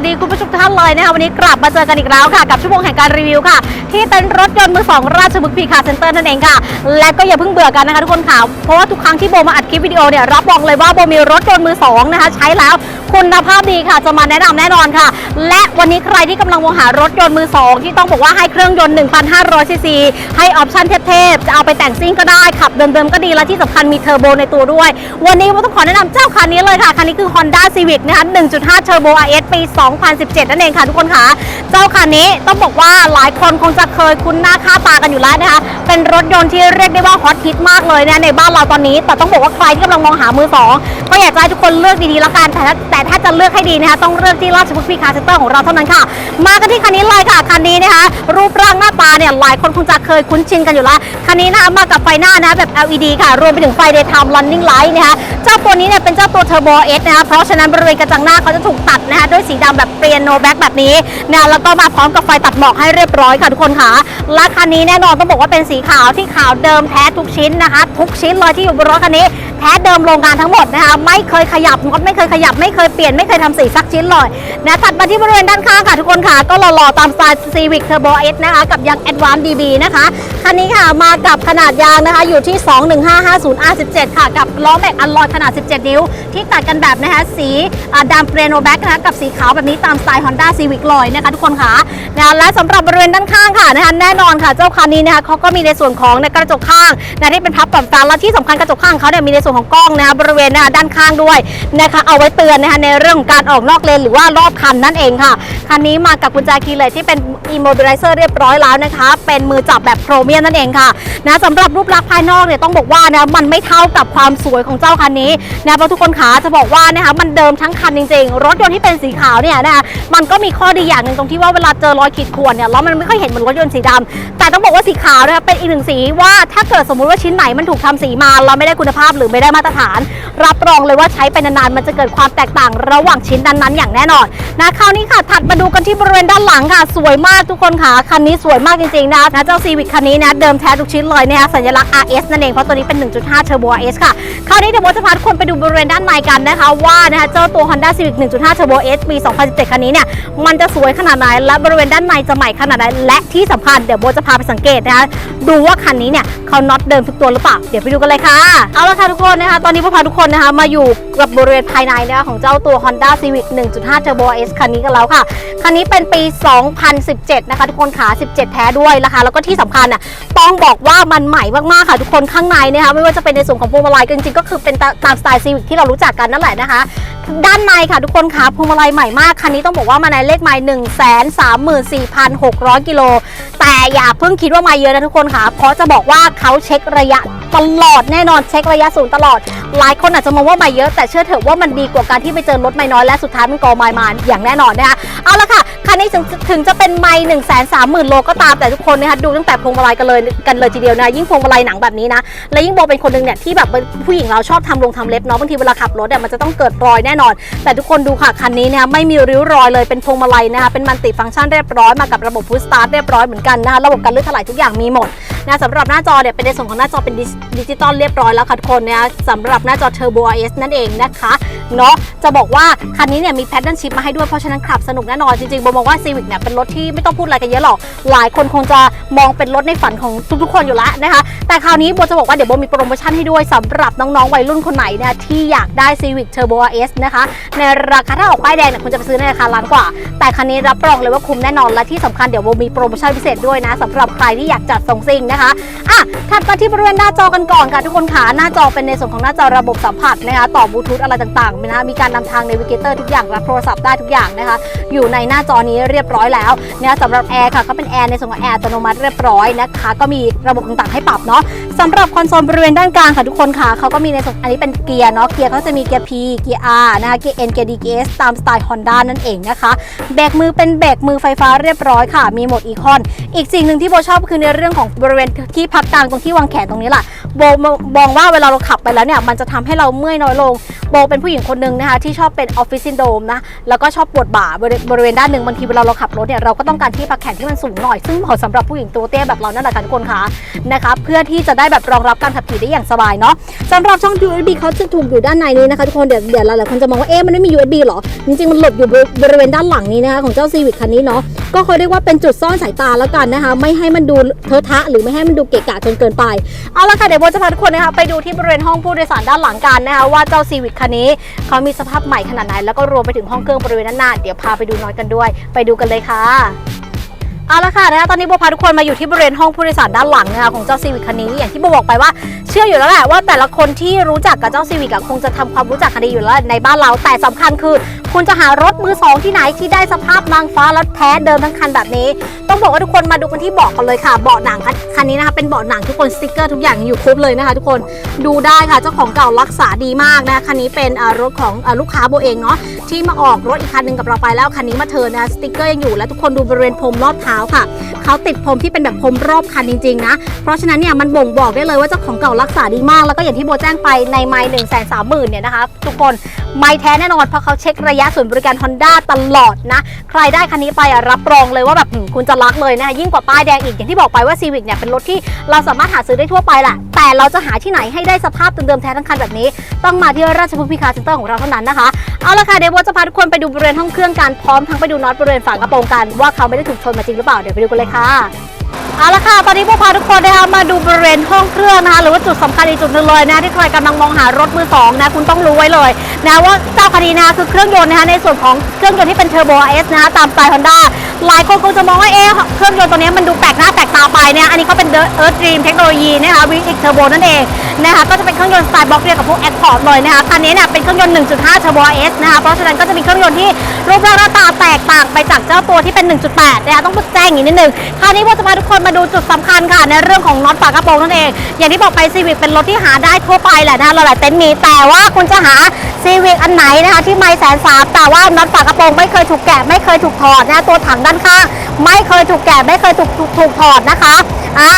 วัสดีคุณผู้ชมท่านเลยนะคะวันนี้กลับมาเจอกันอีกแล้วค่ะ กับชั่วโมงแห่งการรีวิวค่ะ ที่เต็นท์รถยนต์มือสองราชบุกพีคาเซ็นเตอร์นั่นเองค่ะ และก็อย่าเพิ่งเบื่อกันนะคะทุกคนค่ะเพราะว่าทุกครั้งที่โบมาอัดคลิปวิดีโอเนี่ยรับรองเลยว่าโบมีรถยนต์มือสองนะคะใช้แล้วคุณภาพดีค่ะจะมาแนะนำแน่นอนค่ะ และวันนี้ใครที่กำลังมองหารถยนต์มือสองที่ต้องบอกว่าให้เครื่องยนต์ 1,500ซีซีให้ออปชั่นเทพๆจะเอาไปแต่งซิ่งก็ได้ขับเดิมๆก็ดีและที่สำคัญมีเทอร์โบในตัวด้วย วันนี้โบต้องขอแนะนำเจ้าคันนี้เลยค่ะคันนี้คือ Honda Civic นะคะ1.5 Turbo RS ปี2017 นั่นเองค่ะทุกคนค่ะ เจ้าคันนี้ต้องบอกว่าหลายคนคงจะเคยคุ้นหน้าค่าตากันอยู่แล้วนะคะ เป็นรถยนต์ที่เรียกได้ว่าฮอตฮิตมากเลยนะในบ้านเราตอนนี้ แต่ต้องบอกว่าใครที่กำลังมองหามือสองก็อยากจะให้ทุกคนเลือกดีๆแล้วกัน แต่แต่ถ้าจะเลือกให้ดีนะคะต้องเลือกที่ราชบุรีคาเซ็นเตอร์ของเราเท่านั้นค่ะ มากันที่คันนี้เลยค่ะคันนี้นะคะรูปร่างหน้าตาเนี่ยหลายคนคงจะเคยคุ้นชินกันอยู่แล้วคันนี้นะคะมากับไฟหน้านะแบบ LED ค่ะ รวมไปถึงไฟ daytime running light นะคะเจ้าตัวนี้เนี่ยเป็นเจ้าตัว Turbo S นะคะเพราะฉะนั้นบริเวณกระจังหน้าเขาจะถูกตัดนะคะด้วยสีดำแบบเปลี่ยนโนแบ็กแบบนี้นะแล้วก็มาพร้อมกับไฟตัดหมอกให้เรียบร้อยค่ะทุกคนค่ะและคันนี้แน่นอนต้องบอกว่าเป็นสีขาวที่ขาวเดิมแท้ทุกชิ้นนะคะ ทุกชิ้นเลยที่อยู่บนรถคันนี้แท้เดิมโรงงานทั้งหมดนะคะไม่เคยขยับไม่เคยขยับไม่เคยเปลี่ยนไม่เคยทำสีสักชิ้นเลยนะถัดมาที่บริเวณด้านข้างค่ะทุกคนค่ะ ก็หล่อๆตามสไตล์ Civic Turbo S นะคะกับยาง Advanced DB นะคะคันนี้ค่ะมากับขนาดยางนะคะอยู่ที่ 21550 R17 ค่ะ กับล้อแม็กอัลลอยขนาด 17 นิ้ว ที่ตัดกันแบบนะคะสีดำเปรโนแบ็กนะคะกับสีขาวแบบนี้ตามสไตล์ Honda Civic เลยนะคะทุกคนค่ะนะและสำหรับบริเวณด้านข้างค่ะนะคะแน่นอนค่ะเจ้าคันนี้นะคะเขาก็มีในส่วนของในกระจกข้างนะที่เป็นพับปรับตาและที่สำคัญกระจกข้างเขาเนี่ยมีในส่วนของกล้องนะคะบริเวณนะคะด้านข้างด้วยนะคะเอาไว้เตือนนะคะในเรื่องของการออกนอกเลนหรือว่ารอบคันนั่นเองค่ะคันนี้มากับกุญแจคีย์เลยที่เป็น immobilizer เรียบร้อยแล้วนะคะ เป็นมือจับแบบโครเมียมนั่นเองค่ะนะสำหรับรูปลักษณ์ภายนอกเนี่ยต้องบอกว่านะมันไม่เท่ากับความสวยของเจ้าคันนี้นะเพราะทุกคนขาจะบอกว่านะคะมันเดิมทั้งคันจริงๆ รถยนต์ที่เป็นสีขาวเนี่ยนะคะมันก็มีข้อดีอย่างหนึ่งตรงที่ว่าเวลาเจอรอยขีดข่วนเนี่ยแล้วมันไม่ค่อยเห็นเหมือนรถยนต์สีดำแต่ต้องบอกว่าสีขาวนะคะเป็นอีกหนึ่งสีว่าถ้าเกิดสมมุติว่าชิ้นไหนมันถูกทำสีมาเราไม่ได้คุณภาพหรือไม่ได้มาตรฐาน รับรองเลยว่าใช้ไปนานๆมันจะเกิดความแตกต่างระหว่างชิ้นนั้นๆอย่างแน่นอนนะคราวนี้ค่ะถัดมาดูกันที่บริเวณด้านหลังค่ะ สวยมากทุกคนค่ะคันนี้สวยมากจริงๆนะนะเจ้า Civic คันนี้นะเดิมแท้ทุกชิ้นเลยนะคะสัญลักษณ์ RS นั่นเองเพราะตัวนี้เป็น 1.5 Turbo RS ค่ะ คราวนี้เดี๋ยวโบจะพาทุกคนไปดูบริเวณด้านในกันนะคะ ว่านะคะเจ้าตัว Honda Civic 1.5 Turbo S ปี2017 คันนี้เนี่ย มันจะสวยขนาดไหน และบริเวณด้านในจะใหม่ขนาดไหน และที่สำคัญเดี๋ยวโบจะพาไปสังเกตนะคะ ดูว่าคันนี้เนี่ยเขาน็อตเดิมทุกตัวหรือเปล่า เดี๋ยวไปดูกันเลยค่ะ เอาละค่ะทุกคนนะคะ ตอนนี้โบพาทุกคนนะคะมาอยู่กับบริเวณภายในนะคะของเจ้าตัว Honda Civic 1.5 Turbo S คันนี้กันแล้วค่ะ คันนี้เป็นปี 2017 นะคะทุกคนขา 17 แท้ด้วยนะคะ แล้วก็ที่สำคัญอะต้องบอกว่ามันใหม่มากๆค่ะทุกคนข้างในนะคะไม่ว่าจะเป็นในส่วนของพวงมาลัยจริงๆก็คือเป็นตามสไตล์ Civic ที่เรารู้จักกันนั่นแหละนะคะ ด้านในค่ะทุกคนค่ะพวงมาลัยใหม่มากคันนี้ต้องบอกว่ามาในเลขไมล์1 3 4 6 0 0กิโลแต่อย่าเพิ่งคิดว่ามาเยอะนะทุกคนค่ะ เพราะจะบอกว่าเขาเช็คระยะตลอดแน่นอนเช็คระยะศูนย์ตลอด หลายคนอาจจะมองว่ามาเยอะแต่เชื่อเถอะว่ามันดีกว่าการที่ไปเจอรถไม่น้อยและสุดท้ายมันกอไมล์มาอย่างแน่นอนนะคะเอาละค่ะคันนี้ถึงถึงจะเป็นไมล์หนึ่งแสนสามหมื่นโลก็ตามแต่ทุกคนนะคะดูตั้งแต่พวงมาลัยกันเลยกันเลยทีเดียวนะยิ่งพวงมาลัยหนังแบบนี้นะและยิ่งโบเป็นคนหนึ่งเนี่ยที่แบบผู้หญิงเราชอบทำลงทำเล็บเนาะบางทีเวลาขับรถเนี่ยมันจะต้องเกิดรอยแน่นอน แต่ทุกคนดูค่ะคันนี้นะคะไม่มีริ้วรอยเลยเป็นพวงมาลัยนะคะเป็นมันติฟังก์ชันเรียบร้อยมากับระบบพุชสตาร์ทเรียบร้อยเหมือนกันนะคะระบบการลื่นถลายทุกอย่างมีหมดนะสำหรับหน้าจอเนี่ยเป็นในส่วนของหน้าจอเป็นดิจิตอลเรียบร้อยแล้วค่ะทุกคนนะคะสำหรับหน้าจอ Turbo IS นั่นเองนะคะเนาะจะบอกว่าคันนี้เนี่ยมีแพดเดิลชิพมาให้ด้วยเพราะฉะนั้นขับสนุกแน่นอนจริงๆโบมองว่า Civic เนี่ยเป็นรถที่ไม่ต้องพูดอะไรกันเยอะหรอก หลายคนคงจะมองเป็นรถในฝันของทุกๆ คนอยู่แล้วนะคะ แต่คราวนี้โบจะบอกว่าเดี๋ยวโบมีโปรโมชั่นให้ด้วยสำหรับน้องๆวัยรุ่นคนไหนเนี่ยที่อยากได้ Civic Turbo IS นะคะในราคาถ้าออกป้ายแดงเนี่ยคุณจะไปซื้อในราคาล้านกว่า แต่คันนี้รับรองเลยว่าคุ้มแน่นอนและที่สำคัญเดี๋ยวโบมีโปรโมชั่นพิเศษด้วยนะสำหรับใครที่อยากจัดส่งซิ่งนะคะอะถัดมาที่บริเวณหน้าจอกันก่อนค่ะทุกคนขาหน้าจอเป็นในส่วนของหน้าจอระบบสัมผัสนะคะต่อบลูทูธอะไรต่างๆนะคะมีการนำทางเนวิเกเตอร์ทุกอย่างรับโทรศัพท์ได้ทุกอย่างนะคะ อยู่ในหน้าจอนี้เรียบร้อยแล้วนะคะสำหรับแอร์ค่ะก็เป็นแอร์ในส่วนของแอร์อัตโนมัติเรียบร้อยนะคะก็มีระบบต่างๆให้ปรับเนาะ สำหรับคอนโซลบริเวณด้านกลางค่ะทุกคนค่ะเขาก็มีในส่วนอันนี้เป็นเกียร์เนาะเกียร์เขาจะมีเกียร์ P เกียร์ R นะคะเกียร์ N เกียร์ D เกียร์ S ตามสไตล์ Honda นั่นเองนะคะเบรกมือเป็นเบรกมือไฟฟ้าเรียบร้อยค่ะ มีโหมดอีคอนอีกสิ่งหนึ่งที่โบชอบคือในเรื่องของบริเวณที่พักกลางตรงที่วางแขนตรงนี้แหละโบมองว่าเวลาเราขับไปแล้วเนี่ยมันจะทำให้เราเมื่อยน้อยลงโบเป็นผู้หญิงคนหนึ่งนะคะที่ชอบเป็นออฟฟิศซินโดมนะแล้วก็ชอบปวดบ่าบริบริเวณด้านหนึ่งบางทีเวลาเราขับรถเนี่ยเราก็ต้องการที่พักแขนที่มันสูงหน่อยซึ่งเหมาะสำหรับผู้หญิงตัวเตี้ยแบบเรานั่นแหละค่ะทุกคนคะนะคะเพื่อที่จะได้แบบรองรับการขับขี่ได้อย่างสบายเนาะสำหรับช่อง USB เขาจะถูกอยู่ด้านในนี้นะคะทุกคนเดี๋ยวเดี๋ยวหลายๆคนจะมองว่าเอ๊ะมันไม่มี USB หรอจริงๆมันหลบอยู่บริเวณด้านหลังนี้นะคะของเจ้า Civic คันนี้เนาะก็เขาเรียกว่าเป็นจุดซ่อนสายตาแล้วกันนะคะไม่ให้มันดูเทอะทะหรือไม่ให้มันดูเกะกะจนเกินไปเอาละค่ะเดี๋ยวโบจะพาทุกคนนะคะไปดูที่บริเวณห้องผู้โดยสารด้านหลังกันนะคะว่าเจ้า Civic คันนี้เขามีสภาพใหม่ขนาดไหนแล้วก็รวมไปถึงห้องเครื่องบริเวณด้นหน้าเดี๋ยวพาไปดูน้อยกันด้วย ไปดูกันเลยค่ะ เอาละค่ะนะคะตอนนี้โบพาทุกคนมาอยู่ที่บริเวณห้องผู้โดยสารด้านหลังนะคะของเจ้าซีวิคคันนี้อย่างที่โบบอกไปว่าเชื่ออยู่แล้วแหละว่าแต่ละคนที่รู้จักกับเจ้าซีวิกคงจะทำความรู้จักคันนี้อยู่แล้วในบ้านเราแต่สำคัญคือ คุณจะหารถมือสองที่ไหนที่ได้สภาพนางฟ้าและแท้เดิมทั้งคันแบบนี้ ต้องบอกว่าทุกคนมาดูกันที่เบาะกันเลยค่ะเบาะหนังคันนี้นะคะเป็นเบาะหนังทุกคนสติกเกอร์ทุกอย่างอยู่ครบเลยนะคะ ทุกคนดูได้ค่ะเจ้าของเก่ารักษาดีมากนะคะคันนี้เป็นรถของลูกค้าโบเองเนาะ ที่มาออกรถอีกคันหนึ่งกับเราไปแล้วคันนี้มาเทิร์นะสติกเกอร์ยังอยู่และทุกคนดูบริเวณพรมรอบเท้าค่ะเขาติดพรมที่เป็นแบบพรมรอบคันจริงๆนะเพราะฉะนั้นเนี่ยมันบ่งบอกได้เลยว่าเจ้าของเก่ารักษาดีมาก แล้วก็อย่างที่โบแจ้งไปในไมล์หนึ่งแสนสามหมื่นเนี่ยนะคะทุกคนไม่แท้แน่นอนเพราะเขาเช็คระยะศูนบริการ Honda ตลอดนะ ใครได้คันนี้ไปรับรองเลยว่าแบบคุณจะรักเลยนะคะยิ่งกว่าป้ายแดงอีกอย่างที่บอกไปว่า Civic เนี่ยเป็นรถที่เราสามารถหาซื้อได้ทั่วไปแหละแต่เราจะหาที่ไหนให้ได้สภาพเดิมๆแท้ทั้งคันแบบนี้ ต้องมาที่ราชพฤกษ์พิคาเซ็นเตอร์ของเราเท่านั้นนะคะ เอาละค่ะเดี๋ยวโบจะพาทุกคนไปดูบริเวณห้องเครื่องกันพร้อมทั้งไปดูน็อตบริเวณฝากระโปรงกันว่าเขาไม่ได้ถูกชนมาจริงหรือเปล่าเดี๋ยวไปดูกันเลยค่ะ เอาละค่ะ ตอนนี้พวกพาทุกคนนะคะมาดูบริเวณห้องเครื่องนะคะหรือว่าจุดสำคัญอีกจุดหนึ่งเลยนะที่ใครกำลังมองหารถมือสองนะคุณต้องรู้ไว้เลยนะว่าเจ้าคันนี้นะคือเครื่องยนต์นะคะในส่วนของเครื่องยนต์ที่เป็นเทอร์โบเอสนะคะตามสไตล์ฮอนด้าหลายคนคงจะมองว่าเอ๊ะเครื่องยนต์ตัวนี้มันดูแปลกหน้าแปลกตาไปเนี่ยอันนี้เขาเป็นเอิร์ธดรีมเทคโนโลยีนะคะวิกเทอร์โบนั่นเองนะคะก็จะเป็นเครื่องยนต์สไตล์บล็อกเดียวกับพวกแอคคอร์ดเลยนะคะคันนี้เนี่ยเป็นเครื่องยนต์ 1.5 Turbo S นะคะเพราะฉะนั้นก็จะมีเครื่องยนต์ที่รูปร่างหน้าตาแตกต่างไปจากเจ้าตัวที่เป็น 1.8 นะคะต้องพูดแจ้งอย่างนี้นิดนึงคราวนี้ว่าจะพาทุกคนมาดูจุดสำคัญค่ะในเรื่องของน็อตฝากระโปรงนั่นเอง อย่างที่บอกไปซีวิกเป็นรถที่หาได้ทั่วไปแหละนะคะหลายๆเต็นท์มีแต่ว่าคุณจะหา ซีวิ c อันไหนนะคะที่ไม่แสนสามแต่ว่าน็อตฝากระโปรงไม่เคยถูกแกะไม่เคยถูกถอดนะะตัวถังด้านข้างไม่เคยถูกแกะไม่เคยถูกถูกถูกถอดนะคะอ่า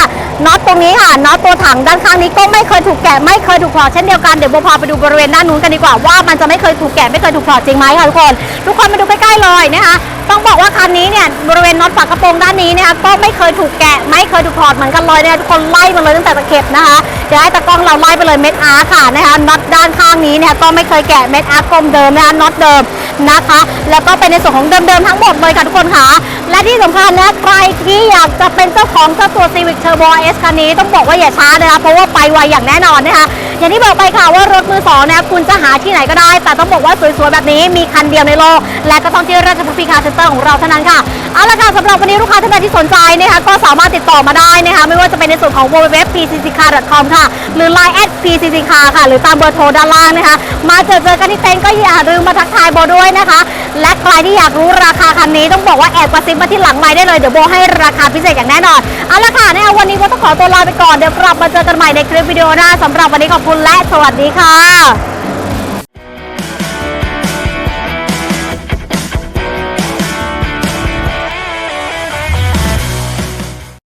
น็อตตรงนี้ค่ะน็อตตัวถังด้านข้างนี้ก็ไม่เคยถูกแกะไม่เคยถูกถอดเช่นเดียวกันเดี๋ยวโบพาไปดูบริเวณด้านนู้นกันดีกว่าว่ามันจะไม่เคยถูกแกะไม่เคยถูกถอดจริงไหมค่ะทุกคนทุกคนมาดูใกล้ๆเลยนะคะต้องบอกว่าคันนี้เนี่ยบริเวณน็อตฝากระโปรงด้านนี้นะคะก็ไม่เคยถูกแกะไม่เคยถูกถอดเหมือนกันเลยนะคะทุกคนไล่มาเลยตั้งแต่ตะเข็บนะคะเดี๋ยวให้ตะกล้องเราไล่ไปเลยเม็ดอาร์ค่ะนะคะน็อตด้านข้างนี้เนี่ยก็ไม่เคยแกะเม็ดอาร์กลมเดิมนะคะน็อตเดิมนะคะ แล้วก็เป็นในส่วนของเดิมๆทั้งหมดเลยค่ะทุกคนค่ะ และที่สำคัญนะใครที่อยากจะเป็นเจ้าของเจ้าตัว Civic Turbo S คันนี้ต้องบอกว่าอย่าช้านะคะเพราะว่าไปไวอย่างแน่นอนนะคะ อย่างที่บอกไปค่ะว่ารถมือสองนี่ยคุณจะหาที่ไหนก็ได้ แต่ต้องบอกว่าสวยๆแบบนี้มีคันเดียวในโลก และก็ต้องที่ราชบุรีคาร์เซ็นเตอร์ของเราเท่านั้นค่ะเอาละค่ะสำหรับวันนี้ลูกค้าท่านใดที่สนใจนะคะก็สามารถติดต่อมาได้นะคะไม่ว่าจะเป็นในส่วนของ www.pcccar.com ค่ะ หรือ line at pcccar ค่ะ หรือตามเบอร์โทรด้านล่างนะคะ มาเจอเจอกันที่เต็นท์ก็อย่าลืมมาทักทายโบด้วยนะคะ และใครที่อยากรู้ราคาคันนี้ต้องบอกว่าแอบกระซิบมาที่หลังไมค์ได้เลยเดี๋ยวโบให้ราคาพิเศษอย่างแน่นอนเอาละค่ะนะคะวันนี้โบต้องขอตัวลาไปก่อนเดี๋ยวกลับมาเจอกันใหม่ในคลิปวิดีโอหน้าสำหรับวันนี้ขอบคุณและสวัสดีค่ะ